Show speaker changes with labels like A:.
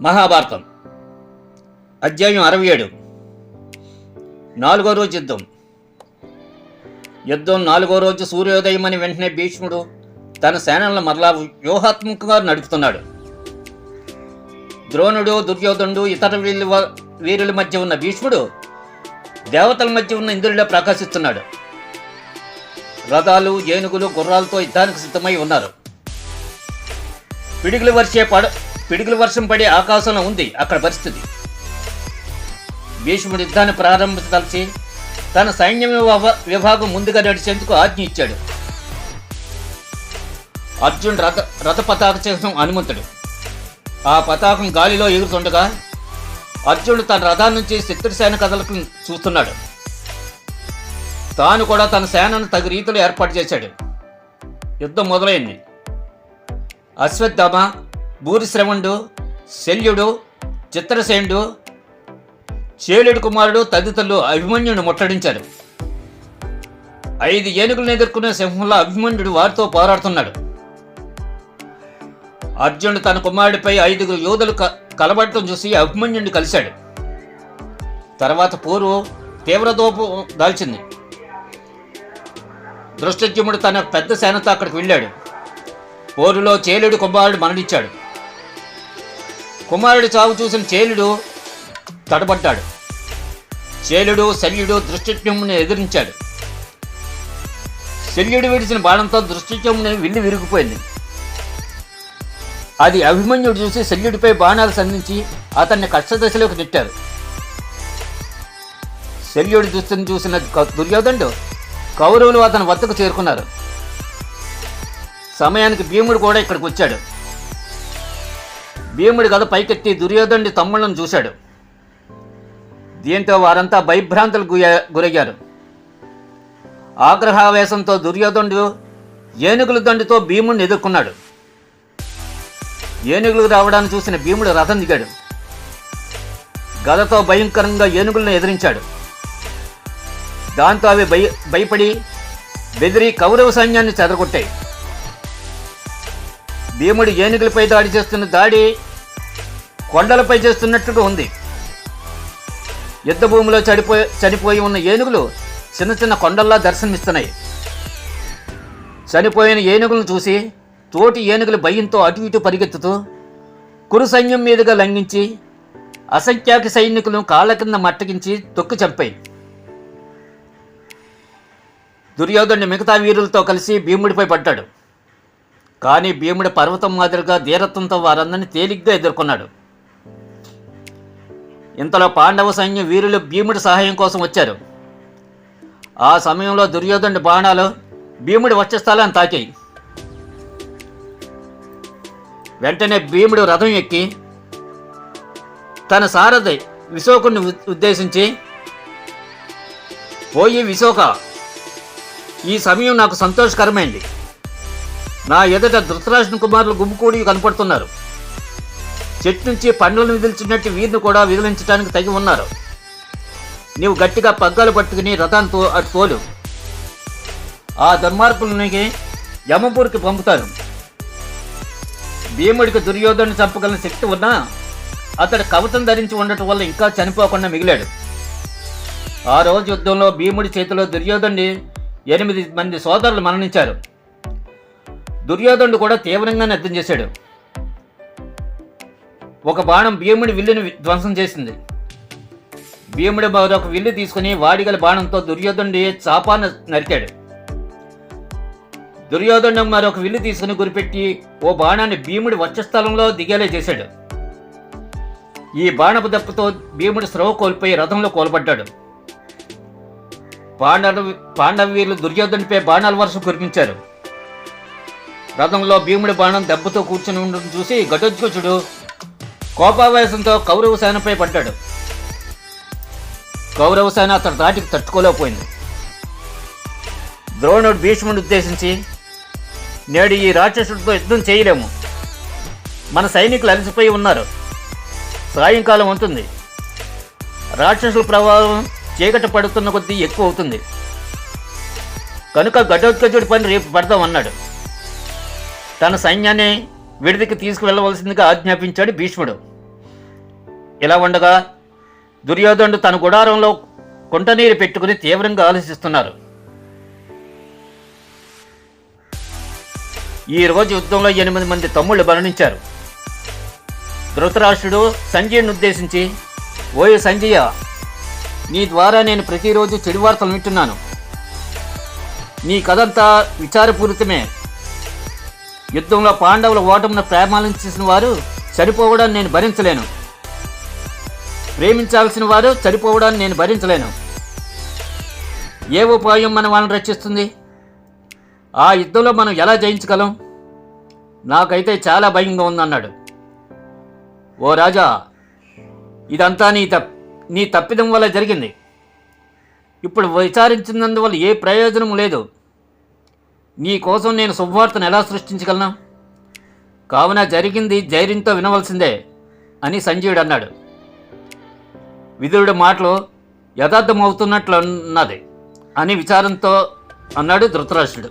A: మహాభారతం. అధ్యాయం అరవై ఏడు. నాలుగో రోజు యుద్ధం. యుద్ధం నాలుగో రోజు సూర్యోదయం అని వెంటనే భీష్ముడు తన సేనలను మరలా వ్యూహాత్మకంగా నడుపుతున్నాడు. ద్రోణుడు దుర్యోధనుడు ఇతర వీళ్ళు వీరుల మధ్య ఉన్న భీష్ముడు దేవతల మధ్య ఉన్న ఇంద్రుడిలో ప్రకాశిస్తున్నాడు. రథాలు ఏనుగులు గుర్రాలతో యుద్ధానికి సిద్ధమై ఉన్నారు. పిడుగులు వర్షే పడ పిడుగుల వర్షం పడే ఆకాశంలో ఉంది అక్కడ పరిస్థితి. భీష్ముడు యుద్ధాన్ని ప్రారంభించదలిచి తన సైన్యం విభాగం ముందుగా నడిచేందుకు ఆజ్ఞ ఇచ్చాడు. అర్జున్ రథ రథ పతాక చిహ్నం హనుమంతుడు. ఆ పతాకం గాలిలో ఎగురుతుండగా అర్జునుడు తన రథాన్ని నుంచి శత్రుసేన కథలకు చూస్తున్నాడు. తాను కూడా తన సేనను తగు రీతిలో ఏర్పాటు చేశాడు. యుద్ధం మొదలైంది. అశ్వత్థామ భూరిశ్రవణుడు శల్యుడు చిత్రసేనుడు చేలుడు కుమారుడు తదితరులు అభిమన్యుని ముట్టడించారు. ఐదు ఏనుగులను ఎదుర్కొనే సింహంలో అభిమన్యుడు వారితో పోరాడుతున్నాడు. అర్జునుడు తన కుమారుడిపై ఐదుగురు యోధులు కలబడటం చూసి అభిమన్యుడిని కలిశాడు. తర్వాత పూర్వు తీవ్రదోపు దాల్చింది. దృష్టజ్యుముడు తన పెద్ద సేనతో అక్కడికి వెళ్ళాడు. పోరులో చేలుడు కుమారుడు మరణించాడు. కుమారుడి చావు చూసిన చేలుడు తడబడ్డాడు. చేలుడు శల్యుడు దృష్టిత్యముని ఎదిరించాడు. శల్యుడు విడిచిన బాణంతో దృష్టిత్యముని విల్లు విరిగిపోయింది. అది అభిమన్యుడు చూసి శల్యుడిపై బాణాలు సంధించి అతన్ని కష్టదశలోకి నెట్టారు. శల్యుడి దుస్తుని చూసిన దుర్యోధనుడు కౌరవులు అతని వద్దకు చేరుకున్నారు. సమయానికి భీముడు కూడా ఇక్కడికి వచ్చాడు. భీముడి గద పైకెత్తి దుర్యోధనుడి తమ్ముళ్ళను చూశాడు. దీంతో వారంతా భయభ్రాంతులు గురయ్యారు. ఆగ్రహావేశంతో దుర్యోధనుడు ఏనుగుల దండితో భీముడిని ఎదుర్కొన్నాడు. ఏనుగులు రావడాన్ని చూసిన భీముడు రథం దిగాడు. గదతో భయంకరంగా ఏనుగులను ఎదిరించాడు. దాంతో అవి భయ భయపడి బెదిరి కౌరవ సైన్యాన్ని చెదరగొట్టాయి. భీముడు ఏనుగులపై దాడి చేస్తున్న దాడి కొండలపై చేస్తున్నట్టుగా ఉంది. యుద్ధ భూమిలో చనిపోయి చనిపోయి ఉన్న ఏనుగులు చిన్న చిన్న కొండల్లా దర్శనమిస్తున్నాయి. చనిపోయిన ఏనుగులను చూసి తోటి ఏనుగులు భయంతో అటు ఇటు పరిగెత్తుతూ కురు సైన్యం మీదుగా లంఘించి అసంఖ్యాక సైనికులను కాళ్ళ కింద మట్టగించి తొక్కు చంపాయి. దుర్యోధను మిగతా వీరులతో కలిసి భీముడిపై పడ్డాడు. కానీ భీముడి పర్వతం మాదిరిగా ధీరత్వంతో వారందరినీ తేలిగ్గా ఎదుర్కొన్నాడు. ఇంతలో పాండవ సైన్యం వీరులు భీముడి సహాయం కోసం వచ్చారు. ఆ సమయంలో దుర్యోధనుడి బాణాలు భీముడి వక్షస్థలాన్ని తాకాయి. వెంటనే భీముడు రథం ఎక్కి తన సారథి విశోకుని ఉద్దేశించి పోయి విశోక ఈ సమయం నాకు సంతోషకరమైంది. నా ఎదుట ధృతరాష్ట్ర కుమారులు గుమ్ముకూడి కనపడుతున్నారు. చెట్టు నుంచి పండ్లను విదిల్చినట్టు వీరిని కూడా విదిలించడానికి తగి ఉన్నారు. నీవు గట్టిగా పగ్గాలు పట్టుకుని రథంతో అటు తోలు ఆ దుర్మార్గులకి యమపూర్కి పంపుతాను. భీముడికి దుర్యోధను చంపగలిగిన శక్తి ఉన్నా అతడు కవచం ధరించి ఉండటం వల్ల ఇంకా చనిపోకుండా మిగిలాడు. ఆ రోజు యుద్ధంలో భీముడి చేతిలో దుర్యోధనుడి ఎనిమిది మంది సోదరులు మరణించారు. దుర్యోధనుడు కూడా తీవ్రంగా యుద్ధం చేశాడు. ఒక బాణం భీముడి విల్లుని ధ్వంసం చేసింది. భీముడు మరొక విల్లు తీసుకుని వాడిగల బాణంతో దుర్యోధనుడి చాపాను నరికాడు. దుర్యోధను మరొక విల్లు తీసుకుని గురిపెట్టి ఓ బాణాన్ని భీముడి వక్షస్థలంలో దిగేలా చేశాడు. ఈ బాణపు దెబ్బతో భీముడు స్రవ కోల్పోయి రథంలో కోల్పడ్డాడు. పాండవ పాండవ వీరులు దుర్యోధనుడిపై బాణాల వర్షం కురిపించారు. రథంలో భీముడి బాణం దెబ్బతో కూర్చుని ఉండడం చూసి ఘటోత్కచుడు కోపావేశంతో కౌరవ సేనపై పడ్డాడు. కౌరవ సేన అతని దాటికి తట్టుకోలేకపోయింది. ద్రోణుడు భీష్ముడిని ఉద్దేశించి నేడు ఈ రాక్షసుడితో యుద్ధం చేయలేము. మన సైనికులు అలసిపోయి ఉన్నారు. సాయంకాలం ఉంటుంది రాక్షసుల ప్రభావం చీకటి పడుతున్న కొద్దీ ఎక్కువ అవుతుంది. కనుక ఘటోత్కచుడి పని రేపు పడదాం అన్నాడు. తన సైన్యాన్ని విడిదికి తీసుకువెళ్ళవలసిందిగా ఆజ్ఞాపించాడు భీష్ముడు. ఇలా ఉండగా? దుర్యోధనుడు తన గుడారంలో కుంటనీరు పెట్టుకుని తీవ్రంగా ఆలోచిస్తున్నారు. ఈ రోజు యుద్ధంలో ఎనిమిది మంది తమ్ముళ్ళు మరణించారు. ధృతరాష్ట్రుడు సంజయ్ను ఉద్దేశించి ఓయ్ సంజయ నీ ద్వారా నేను ప్రతిరోజు చెడు వార్తలు వింటున్నాను. నీ కథంతా విచారపూరితమే. యుద్ధంలో పాండవుల ఓటమును ప్రేమాలించేసిన వారు చనిపోవడం నేను భరించలేను. ప్రేమించాల్సిన వారు చనిపోవడాన్ని నేను భరించలేను. ఏ ఉపాయం మన వాళ్ళని రక్షిస్తుంది? ఆ యుద్ధంలో మనం ఎలా జయించగలం? నాకైతే చాలా భయంగా ఉందన్నాడు. ఓ రాజా ఇదంతా నీ తప్ నీ తప్పిదం వల్ల జరిగింది. ఇప్పుడు విచారించినందువల్ల ఏ ప్రయోజనం లేదు. నీ కోసం నేను శుభవార్తను ఎలా సృష్టించగలను? కావున జరిగింది ధైర్యంతో వినవలసిందే అని సంజీవుడు అన్నాడు. విదురుడి మాటలు యథార్థమవుతున్నట్లు ఉన్నది అని విచారంతో అన్నాడు ధృతరాష్ట్రుడు.